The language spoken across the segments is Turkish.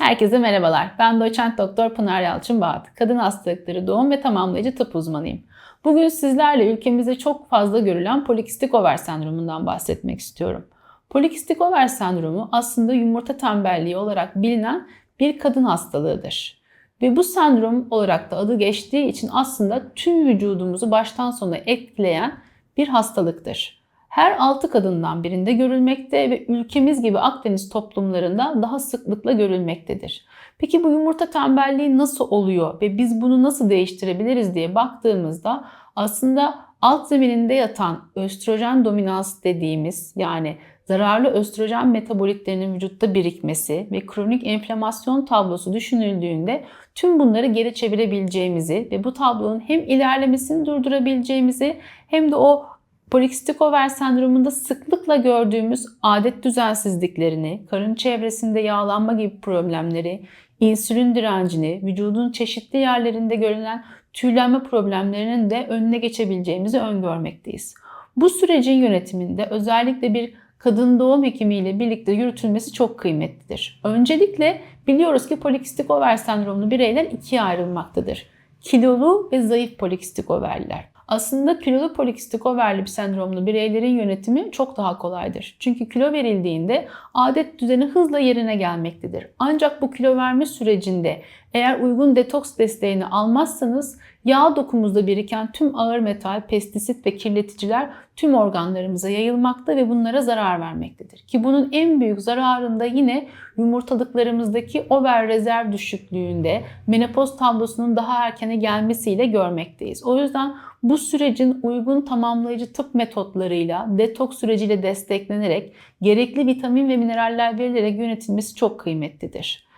Herkese merhabalar. Ben doçent doktor Pınar Yalçın Bağat. Kadın hastalıkları doğum ve tamamlayıcı tıp uzmanıyım. Bugün sizlerle ülkemizde çok fazla görülen polikistik over sendromundan bahsetmek istiyorum. Polikistik over sendromu aslında yumurta tembelliği olarak bilinen bir kadın hastalığıdır. Ve bu sendrom olarak da adı geçtiği için aslında tüm vücudumuzu baştan sona etkileyen bir hastalıktır her 6 kadından birinde görülmekte ve ülkemiz gibi Akdeniz toplumlarında daha sıklıkla görülmektedir. Peki bu yumurta tembelliği nasıl oluyor ve biz bunu nasıl değiştirebiliriz diye baktığımızda aslında alt zemininde yatan östrojen dominans dediğimiz yani zararlı östrojen metabolitlerinin vücutta birikmesi ve kronik enflamasyon tablosu düşünüldüğünde tüm bunları geri çevirebileceğimizi ve bu tablonun hem ilerlemesini durdurabileceğimizi hem de o Polikistik over sendromunda sıklıkla gördüğümüz adet düzensizliklerini, karın çevresinde yağlanma gibi problemleri, insülin direncini, vücudun çeşitli yerlerinde görülen tüylenme problemlerinin de önüne geçebileceğimizi öngörmekteyiz. Bu sürecin yönetiminde özellikle bir kadın doğum hekimiyle birlikte yürütülmesi çok kıymetlidir. Öncelikle biliyoruz ki polikistik over sendromlu bireyler ikiye ayrılmaktadır. Kilolu ve zayıf polikistik overler. Aslında kilolu polikistik overli bir sendromlu bireylerin yönetimi çok daha kolaydır. Çünkü kilo verildiğinde adet düzeni hızla yerine gelmektedir. Ancak bu kilo verme sürecinde eğer uygun detoks desteğini almazsanız yağ dokumuzda biriken tüm ağır metal, pestisit ve kirleticiler tüm organlarımıza yayılmakta ve bunlara zarar vermektedir. Ki bunun en büyük zararında yine yumurtalıklarımızdaki over rezerv düşüklüğünde menopoz tablosunun daha erkene gelmesiyle görmekteyiz. O yüzden bu sürecin uygun tamamlayıcı tıp metotlarıyla, detoks süreciyle desteklenerek, gerekli vitamin ve mineraller verilerek yönetilmesi çok kıymetlidir.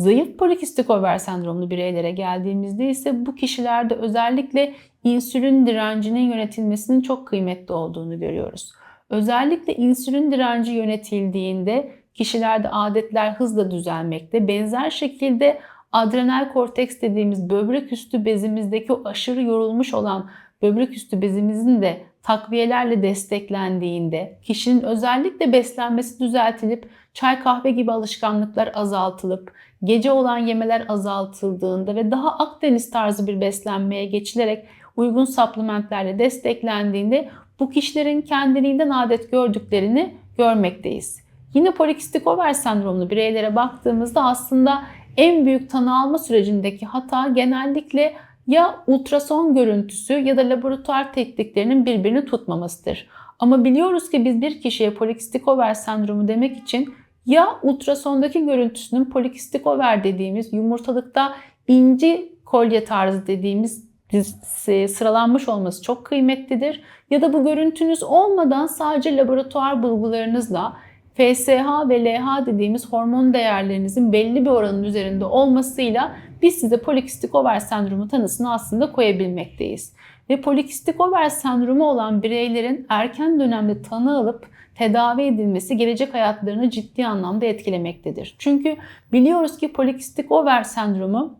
Zayıf polikistik over sendromlu bireylere geldiğimizde ise bu kişilerde özellikle insülin direncinin yönetilmesinin çok kıymetli olduğunu görüyoruz. Özellikle insülin direnci yönetildiğinde kişilerde adetler hızla düzelmekte. Benzer şekilde adrenal korteks dediğimiz böbrek üstü bezimizdeki o aşırı yorulmuş olan böbrek üstü bezimizin de takviyelerle desteklendiğinde, kişinin özellikle beslenmesi düzeltilip çay kahve gibi alışkanlıklar azaltılıp, gece olan yemeler azaltıldığında ve daha Akdeniz tarzı bir beslenmeye geçilerek uygun supplementlerle desteklendiğinde bu kişilerin kendiliğinden adet gördüklerini görmekteyiz. Yine polikistik over sendromlu bireylere baktığımızda aslında en büyük tanı alma sürecindeki hata genellikle ya ultrason görüntüsü ya da laboratuvar tekniklerinin birbirini tutmamasıdır. Ama biliyoruz ki biz bir kişiye polikistik over sendromu demek için ya ultrasondaki görüntüsünün polikistik over dediğimiz yumurtalıkta inci kolye tarzı dediğimiz sıralanmış olması çok kıymetlidir. Ya da bu görüntünüz olmadan sadece laboratuvar bulgularınızla FSH ve LH dediğimiz hormon değerlerinizin belli bir oranın üzerinde olmasıyla biz size polikistik over sendromu tanısını aslında koyabilmekteyiz. Ve polikistik over sendromu olan bireylerin erken dönemde tanı alıp tedavi edilmesi gelecek hayatlarını ciddi anlamda etkilemektedir. Çünkü biliyoruz ki polikistik over sendromu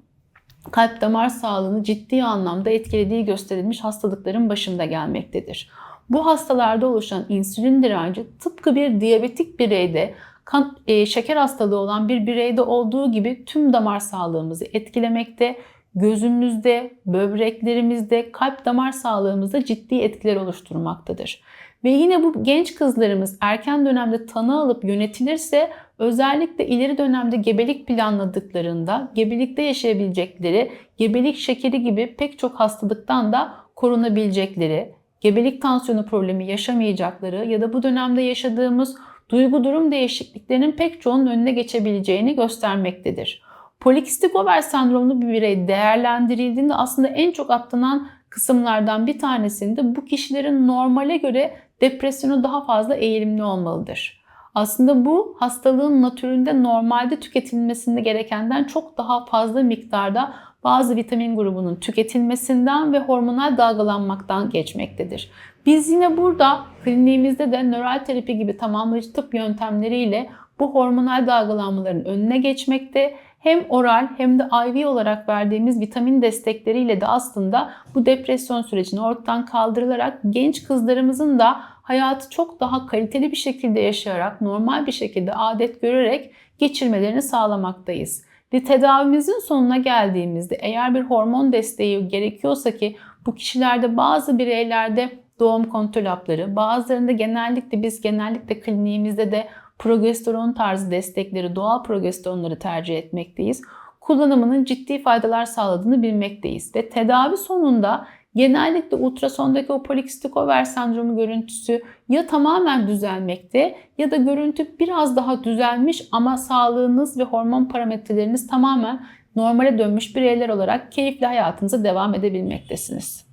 kalp damar sağlığını ciddi anlamda etkilediği gösterilmiş hastalıkların başında gelmektedir. Bu hastalarda oluşan insülin direnci tıpkı bir diyabetik bireyde kan, e, şeker hastalığı olan bir bireyde olduğu gibi tüm damar sağlığımızı etkilemekte, gözümüzde, böbreklerimizde, kalp damar sağlığımızda ciddi etkiler oluşturmaktadır. Ve yine bu genç kızlarımız erken dönemde tanı alıp yönetilirse özellikle ileri dönemde gebelik planladıklarında gebelikte yaşayabilecekleri gebelik şekeri gibi pek çok hastalıktan da korunabilecekleri, gebelik tansiyonu problemi yaşamayacakları ya da bu dönemde yaşadığımız duygu durum değişikliklerinin pek çoğunun önüne geçebileceğini göstermektedir. Polikistik over sendromlu bir birey değerlendirildiğinde aslında en çok atlanan kısımlardan bir tanesinde bu kişilerin normale göre depresyonu daha fazla eğilimli olmalıdır. Aslında bu hastalığın natüründe normalde tüketilmesinde gerekenden çok daha fazla miktarda bazı vitamin grubunun tüketilmesinden ve hormonal dalgalanmaktan geçmektedir. Biz yine burada kliniğimizde de nöral terapi gibi tamamlayıcı tıp yöntemleriyle bu hormonal dalgalanmaların önüne geçmekte hem oral hem de IV olarak verdiğimiz vitamin destekleriyle de aslında bu depresyon sürecini ortadan kaldırılarak genç kızlarımızın da hayatı çok daha kaliteli bir şekilde yaşayarak, normal bir şekilde adet görerek geçirmelerini sağlamaktayız. Ve tedavimizin sonuna geldiğimizde eğer bir hormon desteği gerekiyorsa ki bu kişilerde bazı bireylerde doğum kontrol hapları, bazılarında genellikle biz genellikle kliniğimizde de progesteron tarzı destekleri, doğal progesteronları tercih etmekteyiz. Kullanımının ciddi faydalar sağladığını bilmekteyiz ve tedavi sonunda genellikle ultrasondaki o polikistik over sendromu görüntüsü ya tamamen düzelmekte ya da görüntü biraz daha düzelmiş ama sağlığınız ve hormon parametreleriniz tamamen normale dönmüş bireyler olarak keyifli hayatınıza devam edebilmektesiniz.